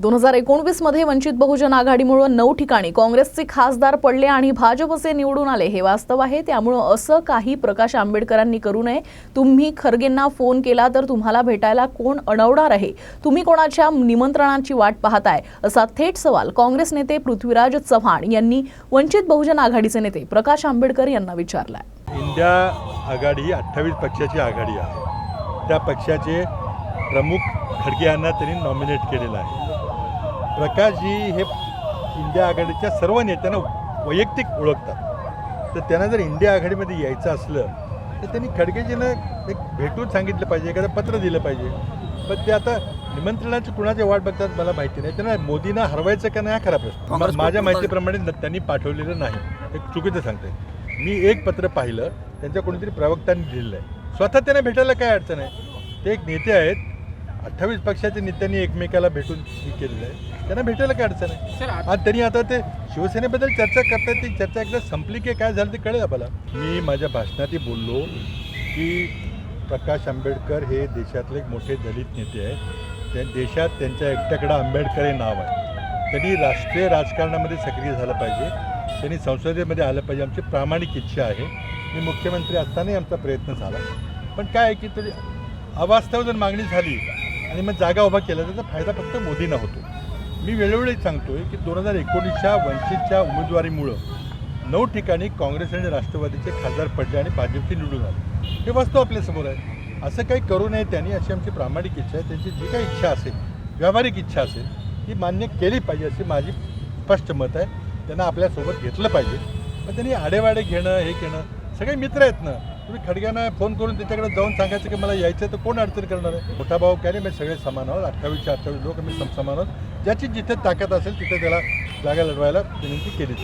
दोन हजार एकोणवीसमध्ये वंचित बहुजन आघाडीमुळे नऊ ठिकाणी काँग्रेसचे खासदार पडले आणि भाजपचे निवडून आले हे वास्तव आहे. त्यामुळं असं काही प्रकाश आंबेडकरांनी करू नये. तुम्ही खरगेंना फोन केला तर तुम्हाला भेटायला कोण अडवणार आहे? तुम्ही कोणाच्या निमंत्रणाची वाट पाहताय? असा थेट सवाल काँग्रेस नेते पृथ्वीराज चव्हाण यांनी वंचित बहुजन आघाडीचे नेते प्रकाश आंबेडकर यांना विचारलाय. इंडिया आघाडी ही अठ्ठावीस पक्षाची आघाडी आहे. त्या पक्षाचे प्रमुख खडगे यांना त्यांनी नॉमिनेट केलेलं आहे. प्रकाशजी हे इंडिया आघाडीच्या सर्व नेत्यांना वैयक्तिक ओळखतात. तर त्यांना जर इंडिया आघाडीमध्ये यायचं असलं तर त्यांनी खडगेजीनं एक भेटून सांगितलं पाहिजे एखादं पत्र दिलं पाहिजे. पण ते आता निमंत्रणाची कुणाची वाट बघतात मला माहिती नाही. त्यांना मोदींना हरवायचं का नाही हा खरा प्रश्न. माझ्या माहितीप्रमाणे न- त्यांनी पाठवलेलं नाही. हे चुकीचं सांगते मी एक पत्र पाहिलं त्यांच्या कोणीतरी प्रवक्त्यांनी दिलेलं आहे स्वतः त्यांना भेटायला काय अडचण आहे? ते एक नेते आहेत अठ्ठावीस पक्षाच्या नेत्यांनी एकमेकाला भेटून हे केलेलं आहे. त्यांना भेटायला काय अडचण आहे? आणि त्यांनी आता ते शिवसेनेबद्दल चर्चा करतात ती चर्चा एकदा संपली की काय झालं ते कळेल आपल्याला. मी माझ्या भाषणातही बोललो की प्रकाश आंबेडकर हे देशातले एक मोठे दलित नेते आहेत. त्या देशात त्यांच्या एकट्याकडं आंबेडकर हे नाव आहे. त्यांनी राष्ट्रीय राजकारणामध्ये सक्रिय झालं पाहिजे. त्यांनी संसदेमध्ये आलं पाहिजे. आमची प्रामाणिक इच्छा आहे. मी मुख्यमंत्री असतानाही आमचा प्रयत्न झाला. पण काय आहे की थोडी अवास्तव जर मागणी झाली. आणि मग जागा उभा केला त्याचा फायदा फक्त मोदींना होतो. मी वेळोवेळी सांगतोय की दोन हजार एकोणीसच्या वंचितच्या उमेदवारीमुळं नऊ ठिकाणी काँग्रेस आणि राष्ट्रवादीचे खासदार पडले आणि भाजपची निवडून आले. हे वास्तव आपल्यासमोर आहे. असं काही करू नये त्यांनी अशी आमची प्रामाणिक इच्छा आहे. त्यांची जी काही इच्छा असेल व्यावहारिक इच्छा असेल ती मान्य केली पाहिजे अशी माझी स्पष्ट मत आहे. त्यांना आपल्यासोबत घेतलं पाहिजे. पण त्यांनी आडेवाडे घेणं हे घेणं सगळे मित्र आहेत ना तुम्ही खडग्यांना फोन करून त्याच्याकडे जाऊन सांगायचं की मला यायचं आहे तर कोण अडचण करणार आहे? मोठा भाऊ काय नाही मी सगळे समान आहोत अठ्ठावीसशे अठ्ठावीस लोक मी सम समान आहोत. ज्याची जिथे ताकद असेल तिथे त्याला जागा लढवायला विनंती केली